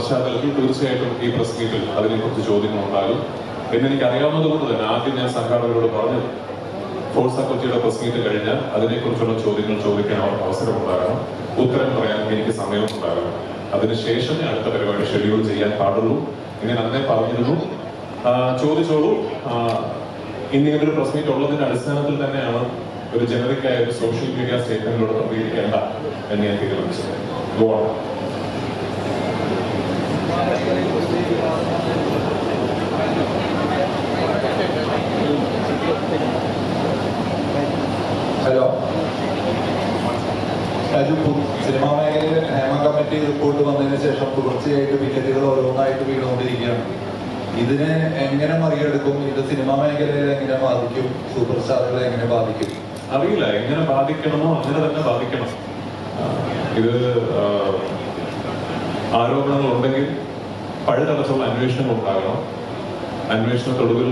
പശ്ചാത്തലത്തിൽ തീർച്ചയായിട്ടും ഈ പ്രസ് മീറ്റിൽ അതിനെക്കുറിച്ച് ചോദ്യങ്ങൾ ഉണ്ടാകും എന്നെനിക്ക് അറിയാവുന്നത് കൊണ്ട് തന്നെ ആദ്യം ഞാൻ സംഘാടകരോട് പറഞ്ഞു ഫോഴ്സ് അക്കോച്ചിയുടെ പ്രസ് മീറ്റ് കഴിഞ്ഞാൽ അതിനെക്കുറിച്ചുള്ള ചോദ്യങ്ങൾ ചോദിക്കാൻ അവർക്ക് അവസരം ഉണ്ടാകണം ഉത്തരം പറയാൻ എനിക്ക് സമയം ഉണ്ടാകണം അതിനുശേഷമേ അടുത്ത പരിപാടി ഷെഡ്യൂൾ ചെയ്യാൻ പാടുള്ളൂ. ഇങ്ങനെ അന്നേ പറഞ്ഞിരുന്നു. ചോദിച്ചോളൂ. ഇന്നിങ്ങനെ ഒരു പ്രസ് മീറ്റ് ഉള്ളതിന്റെ അടിസ്ഥാനത്തിൽ തന്നെയാണ് ഒരു ജനറിക് ആയ ഒരു സോഷ്യൽ മീഡിയ സ്റ്റേറ്റ്മെന്റിലൂടെ പ്രതികരിക്കേണ്ട എന്ന് ഞാൻ തീരുമാനിച്ചത്. On. ഹലോ. രാജു സിനിമാ മേഖലയിൽ കമ്മിറ്റി റിപ്പോർട്ട് വന്നതിന് ശേഷം തുടർച്ചയായിട്ട് വിക്കറ്റുകൾ ഓരോന്നായിട്ട് വീണുകൊണ്ടിരിക്കുകയാണ്. ഇതിനെ എങ്ങനെ മറികടക്കും? ഇത് സിനിമാ മേഖലയിൽ എങ്ങനെ ബാധിക്കും? സൂപ്പർ സ്റ്റാറുകളെ എങ്ങനെ ബാധിക്കും? അറിയില്ല. എങ്ങനെ ബാധിക്കണമോ അങ്ങനെ തന്നെ ബാധിക്കണം. ഇത് ആരോപണങ്ങൾ ഉണ്ടെങ്കിൽ പഴുതടച്ചുള്ള അന്വേഷണം ഉണ്ടാകണം. അന്വേഷണത്തൊടുവിൽ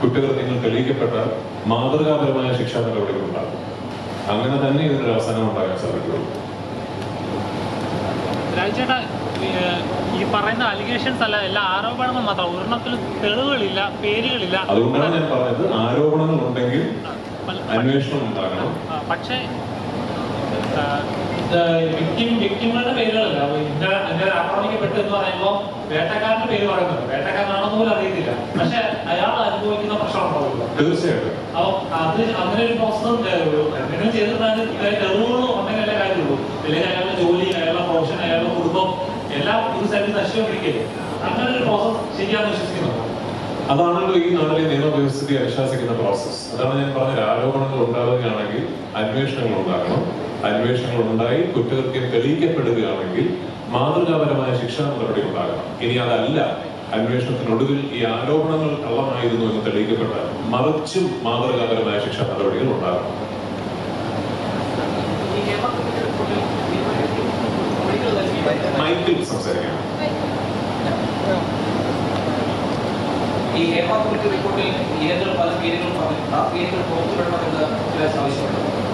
കുറ്റകൃത്യങ്ങൾ തെളിയിക്കപ്പെട്ടാൽ മാതൃകാപരമായ ശിക്ഷാ നടപടികൾ ഉണ്ടാകും. അങ്ങനെ തന്നെ ഇതിനൊരു അവസാനം ഉണ്ടാകാൻ സാധിക്കുള്ളൂ. രാജേട്ടാ ഈ പറയുന്ന അലിഗേഷൻസ് അല്ല എല്ലാ ആരോപണങ്ങൾ മാത്രം. ഒരെണ്ണത്തിലും തെളിവുകളില്ല പേരുകളില്ല. അതുകൊണ്ടാണ് ഞാൻ പറഞ്ഞത് ആരോപണങ്ങൾ ഉണ്ടെങ്കിൽ അന്വേഷണം ഉണ്ടാകണം. പക്ഷേ പേരുകളല്ല. ആക്രമിക്കപ്പെട്ടു എന്ന് പറയുമ്പോൾ വേട്ടക്കാരന്റെ പേര് പറയുന്നത് വേട്ടക്കാരനാണെന്ന് പോലും അറിയത്തില്ല. പക്ഷെ അയാൾ അനുഭവിക്കുന്ന പ്രശ്നം ഉണ്ടാവില്ല തീർച്ചയായിട്ടും. അപ്പൊ അത് അങ്ങനെ ഒരു പ്രശ്നം എന്തെങ്കിലും ചെയ്തിട്ടാണ് തെളിവുകളും അങ്ങനെയല്ല കാര്യമുള്ളൂ. അല്ലെങ്കിൽ അയാളുടെ ജോലി അയാളുടെ പ്രൊഫഷൻ അയാളുടെ കുടുംബം എല്ലാം ഒരു സൈഡിൽ നശിച്ചുകൊണ്ടിരിക്കുകയാണ് അങ്ങനെ ഒരു പ്രോസസ് ശരിയാണെന്ന് വിശ്വസിക്കുന്നത്. അതാണല്ലോ ഈ നാട്ടിലെ നിയമവ്യവസ്ഥയെ അനുശാസിക്കുന്ന പ്രോസസ് അതാണ് ഞാൻ പറഞ്ഞത്. ആരോപണങ്ങൾ ഉണ്ടാവുകയാണെങ്കിൽ അന്വേഷണങ്ങൾ ഉണ്ടാകണം. അന്വേഷണങ്ങൾ ഉണ്ടായി കുറ്റകൃത്യം തെളിയിക്കപ്പെടുകയാണെങ്കിൽ മാതൃകാപരമായ ശിക്ഷാ നടപടി ഉണ്ടാകണം ഇനി അതല്ല അന്വേഷണത്തിനൊടുവിൽ ഈ ആരോപണങ്ങൾ കള്ളമായിരുന്നു എന്ന് തെളിയിക്കപ്പെട്ടാൽ മറിച്ചും മാതൃകാപരമായ ശിക്ഷാ നടപടികൾ ഉണ്ടാകണം. സംസാരിക്കണം ഈ ഹേമ കമ്മിറ്റി റിപ്പോർട്ടിൽ ഇനങ്ങൾ പല പേരുകൾ പറഞ്ഞു ആ പേരുകൾ പുറത്തുവിടണമെന്ന് ചില ആവശ്യമുണ്ട്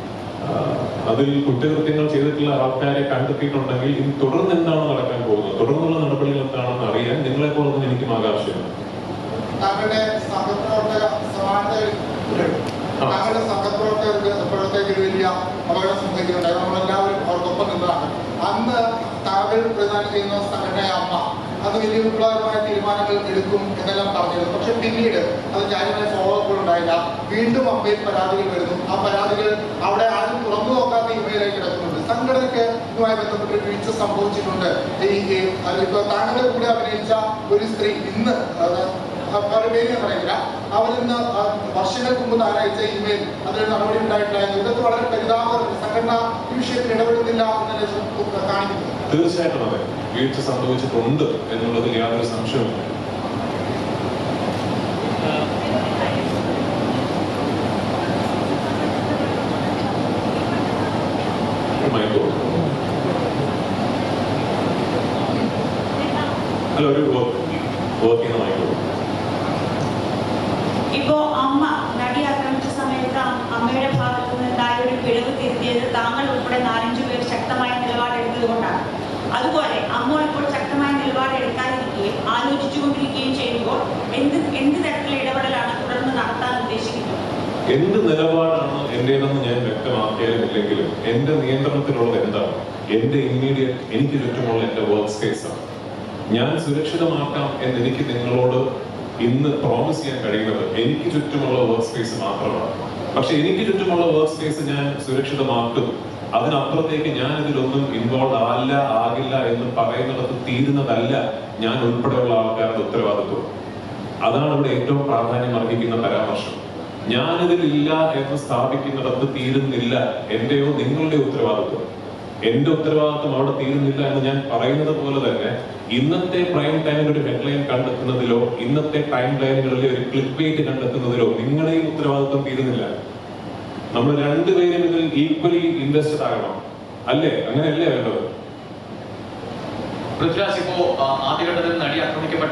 അതിൽ കുറ്റകൃത്യങ്ങൾ ചെയ്തിട്ടുള്ള ആൾക്കാരെ കണ്ടെത്തിയിട്ടുണ്ടെങ്കിൽ ഇനി തുടർന്ന് എന്താണ് നടക്കാൻ പോകുന്നത്? തുടർന്നുള്ള നടപടികൾ എന്താണെന്ന് അറിയാൻ നിങ്ങളെ പോലൊന്നും എനിക്കും ആകാംക്ഷയുണ്ട്. താങ്കളുടെ സഹപ്രവർത്തക സമാനതകൾ ആ. താങ്കളുടെ സഹപ്രവർത്തകർക്ക് ഇപ്പോഴത്തേക്ക് ഒരു വലിയ അപകടം സംഭവിക്കുന്നുണ്ടായി നമ്മളെല്ലാവരും അവർക്കൊപ്പം നിന്നതാണ്. അന്ന് താങ്കൾ പ്രധാനം ചെയ്യുന്ന സംഘടനയായ അമ്മ അന്ന് വലിയ വിപ്ലവകരമായ തീരുമാനങ്ങൾ എടുക്കും എന്നെല്ലാം പറഞ്ഞിരുന്നു. പക്ഷെ പിന്നീട് അത് കാര്യമായ ഫോളോ അപ്പുകൾ ഉണ്ടായില്ല. വീണ്ടും അമ്മയിൽ പരാതികൾ വരുന്നു. ആ പരാതികൾ അവിടെ ആരും തുറന്നു നോക്കാത്ത ഇമെയിലായി കിടക്കുന്നുണ്ട്. സംഘടനയ്ക്ക് ഇതുമായി ബന്ധപ്പെട്ട് വീഴ്ച സംഭവിച്ചിട്ടുണ്ട്. ഈ അത് ഇപ്പൊ താങ്കളുടെ കൂടെ അഭിനയിച്ച ഒരു സ്ത്രീ ഇന്ന് പറയുന്നില്ല അവരിന്ന് വർഷങ്ങൾക്ക് മുമ്പ് അയച്ച ഇമെയിൽ അതിൽ നടപടി ഉണ്ടായിട്ടില്ല. ഇതൊക്കെ വളരെ പരിതാപ സംഘടന ഈ വിഷയത്തിൽ ഇടപെടുന്നില്ല എന്നതിനെ കാണിക്കുന്നു. കാണിക്കുന്നത് തീർച്ചയായിട്ടും അതെ. വീഴ്ച സംഭവിച്ചിട്ടുണ്ട് എന്നുള്ളതിൽ യാതൊരു സംശയവുമില്ല. ഇപ്പോ അമ്മ നടി ആക്രമിച്ച സമയത്ത് അമ്മയുടെ ഭാഗത്ത് നിന്നുണ്ടായ ഒരു പിഴവ് തിരുത്തിയത് താങ്കൾ ഉൾപ്പെടെ നാലഞ്ചു എന്ത് നിലപാടാണ് എന്റേതെന്ന് ഞാൻ വ്യക്തമാക്കിയാലും ഇല്ലെങ്കിലും എന്റെ നിയന്ത്രണത്തിലുള്ളത് എന്താണ്? എന്റെ ഇമ്മീഡിയറ്റ് എനിക്ക് ചുറ്റുമുള്ള എന്റെ വർക്ക് സ്പേസ് ആണ്. ഞാൻ സുരക്ഷിതമാക്കാം എന്ന് എനിക്ക് നിങ്ങളോട് ഇന്ന് പ്രോമിസ് ചെയ്യാൻ കഴിയുന്നത് എനിക്ക് ചുറ്റുമുള്ള വർക്ക് സ്പേസ് മാത്രമാണ്. പക്ഷെ എനിക്ക് ചുറ്റുമുള്ള വർക്ക് സ്പേസ് ഞാൻ സുരക്ഷിതമാക്കും. അതിനപ്പുറത്തേക്ക് ഞാൻ ഇതിലൊന്നും ഇൻവോൾവ് ആല്ല ആകില്ല എന്ന് പറയുന്നിടത്ത് തീരുന്നതല്ല ഞാൻ ഉൾപ്പെടെയുള്ള ആൾക്കാരുടെ ഉത്തരവാദിത്വം. അതാണ് ഇവിടെ ഏറ്റവും പ്രാധാന്യം അർഹിക്കുന്ന പരാമർശം. ഞാനിതിലില്ല എന്ന് സ്ഥാപിക്കുന്നിടത്ത് തീരുന്നില്ല. എന്റെയോ നിങ്ങളുടെ ഉത്തരവാദിത്വം. എന്റെ ഉത്തരവാദിത്വം അവിടെ തീരുന്നില്ല എന്ന് ഞാൻ പറയുന്നത് പോലെ തന്നെ ഇന്നത്തെ പ്രൈം ടൈമിൽ ഒരു ഹെഡ്ലൈൻ കണ്ടെത്തുന്നതിലോ ഇന്നത്തെ ടൈം ലൈനുകളിലെ ഒരു ക്ലിപ്പ് വെയിറ്റ് കണ്ടെത്തുന്നതിലോ നിങ്ങളുടെയും ഉത്തരവാദിത്വം തീരുന്നില്ല. നമ്മൾ രണ്ടുപേരും ഇതിൽ ഈക്വലി ഇൻവെസ്റ്റഡ് ആകണം. അല്ലേ? അങ്ങനെയല്ലേ വേണ്ടത്? പൃഥ്വിരാജ് ഇപ്പോ ആദ്യഘട്ടത്തിൽ നടി ആക്രമിക്കപ്പെട്ട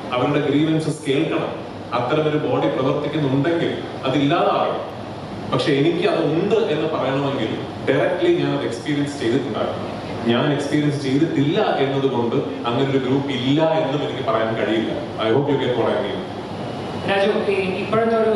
അവരുടെ ഗ്രീവൻസസ് കേൾക്കണം. അത്തരമൊരു ബോഡി പ്രവർത്തിക്കുന്നുണ്ടെങ്കിൽ അതില്ലാതാകണം പക്ഷെ എനിക്ക് അത് ഉണ്ട് എന്ന് പറയണമെങ്കിൽ ഡയറക്ട്ലി ഞാൻ അത് എക്സ്പീരിയൻസ് ചെയ്തിട്ടുണ്ടായിരുന്നു ഞാൻ എക്സ്പീരിയൻസ് ചെയ്തിട്ടില്ല എന്നതുകൊണ്ട് അങ്ങനെ ഒരു ഗ്രൂപ്പ് ഇല്ല എന്നും എനിക്ക് പറയാൻ കഴിയില്ല. I hope you what I mean Raju ഒരു